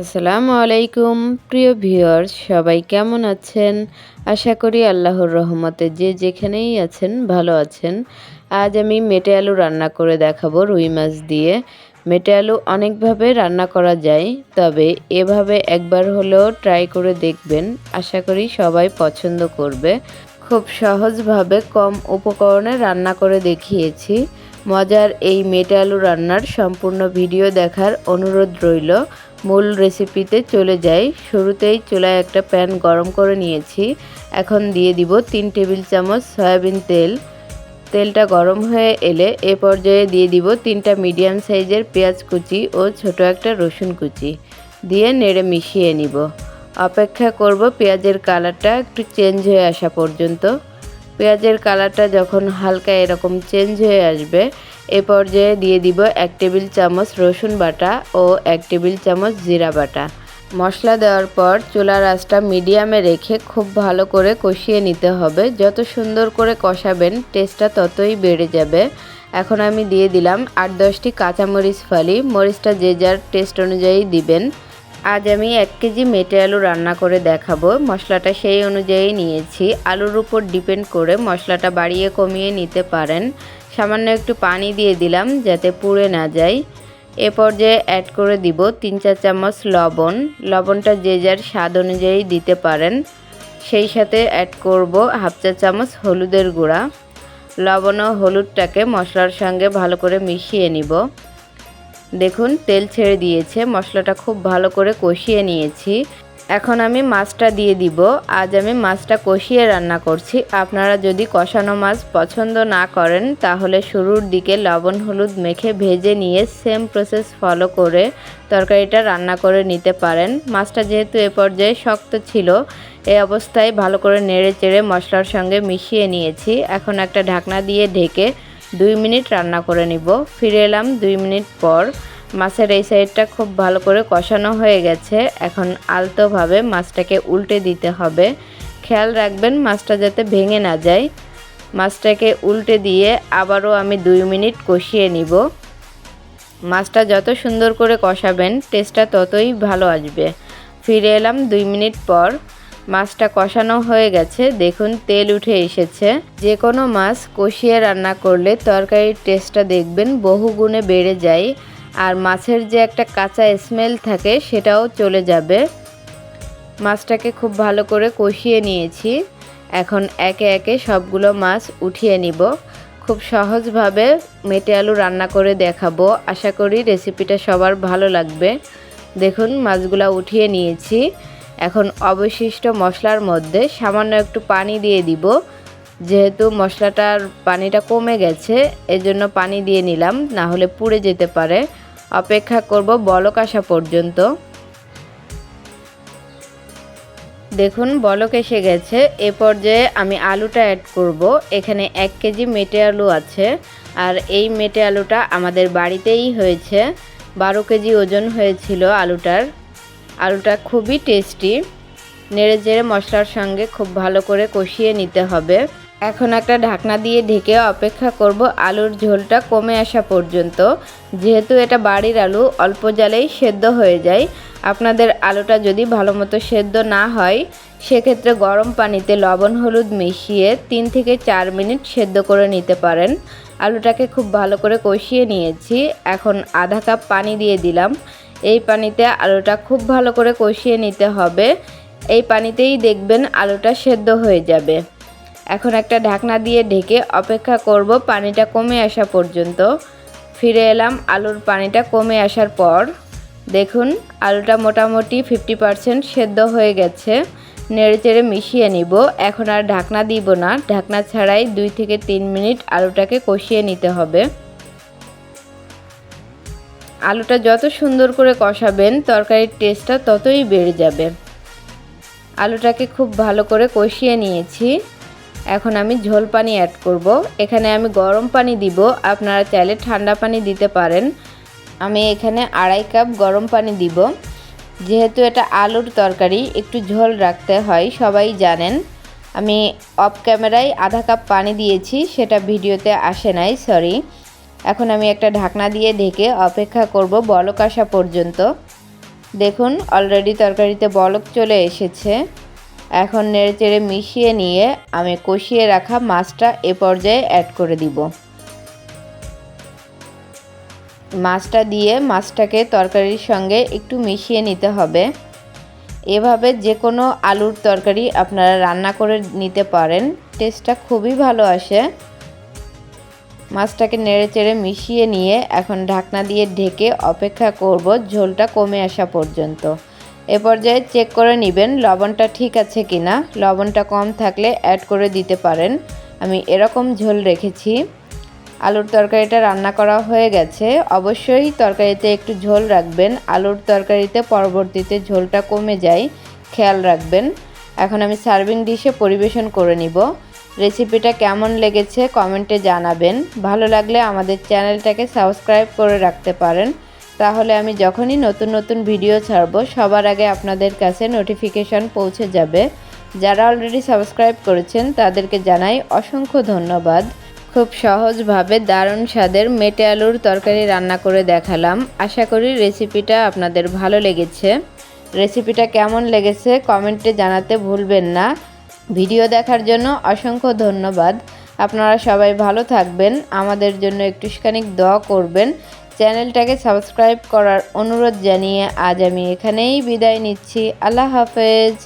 আসসালামু আলাইকুম। প্রিয় ভিউয়ার্স, সবাই কেমন আছেন? আশা করি আল্লাহর রহমতে যে যেখানেই আছেন, ভালো আছেন। আজ আমি মেটে আলু রান্না করে দেখাবো রুই মাছ দিয়ে। মেটে আলু অনেকভাবে রান্না করা যায়, তবে এভাবে একবার হলেও ট্রাই করে দেখবেন। আশা করি সবাই পছন্দ করবে। খুব সহজভাবে কম উপকরণে রান্না করে দেখিয়েছি। মজার এই মেটে আলু রান্নার সম্পূর্ণ ভিডিও দেখার অনুরোধ রইল। মূল রেসিপিতে চলে যাই। শুরুতেই চুলায় একটা প্যান গরম করে নিয়েছি। এখন দিয়ে দিব তিন টেবিল চামচ সয়াবিন তেল। তেলটা গরম হয়ে এলে এ পর্যায়ে দিয়ে দিব তিনটা মিডিয়াম সাইজের পেঁয়াজ কুচি ও ছোট একটা রসুন কুচি। দিয়ে নেড়ে মিশিয়ে নিব। অপেক্ষা করব পেঁয়াজের কালারটা একটু চেঞ্জ হয়ে আসা পর্যন্ত। পেঁয়াজের কালারটা যখন হালকা এরকম চেঞ্জ হয়ে আসবে এ পর্যায়ে দিয়ে দিব এক টেবিল চামচ রসুন বাটা ও এক টেবিল চামচ জিরা বাটা। মশলা দেওয়ার পর চুলার আঁচটা মিডিয়ামে রেখে খুব ভালো করে কষিয়ে নিতে হবে। যত সুন্দর করে কষাবেন, টেস্টটা ততই বেড়ে যাবে। এখন আমি দিয়ে দিলাম আট দশটি কাঁচামরিচ ফালি। মরিচটা যে যার টেস্ট অনুযায়ী দিবেন। আজ আমি এক কেজি মেটে আলু রান্না করে দেখাবো। মশলাটা সেই অনুযায়ী নিয়েছি। আলুর উপর ডিপেন্ড করে মশলাটা বাড়িয়ে কমিয়ে নিতে পারেন। সামান্য একটু পানি দিয়ে দিলাম যাতে পুড়ে না যায়। এ পর্যায়ে অ্যাড করে দিব তিন চার চামচ লবণ। লবণটা যে যার স্বাদ অনুযায়ী দিতে পারেন। সেই সাথে অ্যাড করব হাফ চা চামচ হলুদের গুঁড়া। লবণ ও হলুদটাকে মশলার সঙ্গে ভালো করে মিশিয়ে নিব। দেখুন, তেল ছেড়ে দিয়েছে। মশলাটা খুব ভালো করে কষিয়ে নিয়েছি। এখন আমি মাছটা দিয়ে দিব। আজ আমি মাছটা কষিয়ে রান্না করছি। আপনারা যদি কষানো মাছ পছন্দ না করেন, তাহলে শুরুর দিকে লবণ, হলুদ মেখে ভেজে নিয়ে সেম প্রসেস ফলো করে তরকারিটা রান্না করে নিতে পারেন। মাছটা যেহেতু এ পর্যায়ে শক্ত ছিল এই অবস্থায় ভালো করে নেড়ে চেড়ে মশলার সঙ্গে মিশিয়ে নিয়েছি। এখন একটা ঢাকনা দিয়ে ঢেকে দুই মিনিট রান্না করে নিব। ফিরে এলাম দুই মিনিট পর। মাছের এই সাইডটা খুব ভালো করে কষানো হয়ে গেছে। এখন আলতোভাবে মাছটাকে উল্টে দিতে হবে। খেয়াল রাখবেন মাছটা যাতে ভেঙে না যায়। মাছটাকে উল্টে দিয়ে আবারও আমি দুই মিনিট কষিয়ে নিব। মাছটা যত সুন্দর করে কষাবেন, টেস্টটা ততই ভালো আসবে। ফিরে এলাম দুই মিনিট পর। মাছটা কষানো হয়ে গেছে। দেখুন, তেল উঠে এসেছে। যে কোনো মাছ কষিয়ে রান্না করলে তরকারির টেস্টটা দেখবেন বহু গুণে বেড়ে যায়। আর মাছের যে একটা কাঁচা স্মেল থাকে, সেটাও চলে যাবে। মাছটাকে খুব ভালো করে কষিয়ে নিয়েছি। এখন একে একে সবগুলো মাছ উঠিয়ে নিব। খুব সহজভাবে মেটে আলু রান্না করে দেখাবো। আশা করি রেসিপিটা সবার ভালো লাগবে। দেখুন, মাছগুলো উঠিয়ে নিয়েছি। এখন অবশিষ্ট মশলার মধ্যে সামান্য একটু পানি দিয়ে দিব। যেহেতু মশলাটার পানিটা কমে গেছে, এজন্য পানি দিয়ে নিলাম না হলে পুড়ে যেতে পারে। অপেক্ষা করব বলক আসা পর্যন্ত। দেখুন, বলক এসে গেছে। এ পর্যায়ে আমি আলুটা অ্যাড করব। এখানে এক কেজি মেটে আলু আছে, আর এই মেটে আলুটা আমাদের বাড়িতেই হয়েছে। বারো কেজি ওজন হয়েছিল আলুটার। আলুটা খুবই টেস্টি। নেড়ে চেড়ে মশলার সঙ্গে খুব ভালো করে কষিয়ে নিতে হবে। এখন একটা ঢাকনা দিয়ে ঢেকে অপেক্ষা করব আলুর ঝোলটা কমে আসা পর্যন্ত। যেহেতু এটা বাড়ির আলু, অল্প জালেই সেদ্ধ হয়ে যায়। আপনাদের আলুটা যদি ভালো মতো সেদ্ধ না হয়, সেক্ষেত্রে গরম পানিতে লবণ হলুদ মিশিয়ে তিন থেকে চার মিনিট সেদ্ধ করে নিতে পারেন। আলুটাকে খুব ভালো করে কষিয়ে নিয়েছি। এখন আধা কাপ পানি দিয়ে দিলাম। এই পানিতে আলুটা খুব ভালো করে কষিয়ে নিতে হবে। এই পানিতেই দেখবেন আলুটা সেদ্ধ হয়ে যাবে। এখন একটা ঢাকনা দিয়ে ঢেকে অপেক্ষা করব পানিটা কমে আসা পর্যন্ত। ফিরে এলাম, আলুর পানিটা কমে আসার পর। দেখুন, আলুটা মোটামুটি ফিফটি পারসেন্ট সেদ্ধ হয়ে গেছে। নেড়ে চেড়ে মিশিয়ে নিব। এখন আর ঢাকনা দিব না। ঢাকনা ছাড়াই দুই থেকে তিন মিনিট আলুটাকে কষিয়ে নিতে হবে। আলুটা যত সুন্দর করে কষাবেন, তরকারির টেস্টটা ততই বেড়ে যাবে। আলুটাকে খুব ভালো করে কষিয়ে নিয়েছি। এখন আমি ঝোল পানি অ্যাড করব। এখানে আমি গরম পানি দিব। আপনারা চাইলে ঠান্ডা পানি দিতে পারেন। আমি এখানে আড়াই কাপ গরম পানি দিব। যেহেতু এটা আলুর তরকারি, একটু ঝোল রাখতে হয়, সবাই জানেন। আমি অফ ক্যামেরায় আধা কাপ পানি দিয়েছি, সেটা ভিডিওতে আসে নাই সরি এখন আমি একটা ঢাকনা দিয়ে ঢেকে অপেক্ষা করব বলক আসা পর্যন্ত। দেখুন অলরেডি তরকারিতে বলক চলে এসেছে। এখন নেড়েচেড়ে মিশিয়ে নিয়ে আমি কষিয়ে রাখা মাছটা এ পর্যায়ে অ্যাড করে দিব। মাছটা দিয়ে মাছটাকে তরকারির সঙ্গে একটু মিশিয়ে নিতে হবে। এভাবে যে কোনো আলুর তরকারি আপনারা রান্না করে নিতে পারেন, টেস্টটা খুবই ভালো আসে। মাছটাকে নেড়ে চেড়ে মিশিয়ে নিয়ে এখন ঢাকনা দিয়ে ঢেকে অপেক্ষা করব ঝোলটা কমে আসা পর্যন্ত। এ পর্যায়ে চেক করে নেবেন লবণটা ঠিক আছে কি না লবণটা কম থাকলে অ্যাড করে দিতে পারেন। আমি এরকম ঝোল রেখেছি। আলুর তরকারিটা রান্না করা হয়ে গেছে। অবশ্যই তরকারিতে একটু ঝোল রাখবেন। আলুর তরকারিতে পরবর্তীতে ঝোলটা কমে যায়। খেয়াল রাখবেন। এখন আমি সার্ভিং ডিশে পরিবেশন করে নিব। রেসিপিটা কেমন লেগেছে কমেন্টে জানাবেন। ভালো লাগলে আমাদের চ্যানেলটাকে সাবস্ক্রাইব করে রাখতে পারেন। তাহলে আমি যখনই নতুন নতুন ভিডিও ছাড়ব, সবার আগে আপনাদের কাছে নোটিফিকেশন পৌঁছে যাবে। যারা অলরেডি সাবস্ক্রাইব করেছেন, তাদেরকে জানাই অসংখ্য ধন্যবাদ। খুব সহজভাবে দারুণ স্বাদের মেটে আলুর তরকারি রান্না করে দেখালাম। আশা করি রেসিপিটা আপনাদের ভালো লেগেছে। রেসিপিটা কেমন লেগেছে, কমেন্টে জানাতে ভুলবেন না। ভিডিও দেখার জন্য অসংখ্য ধন্যবাদ। আপনারা সবাই ভালো থাকবেন। আমাদের জন্য একটুখানি দোয়া করবেন। চ্যানেলটাকে সাবস্ক্রাইব করার অনুরোধ জানিয়ে আজ আমি এখানেই বিদায় নিচ্ছি। আল্লাহ হাফেজ।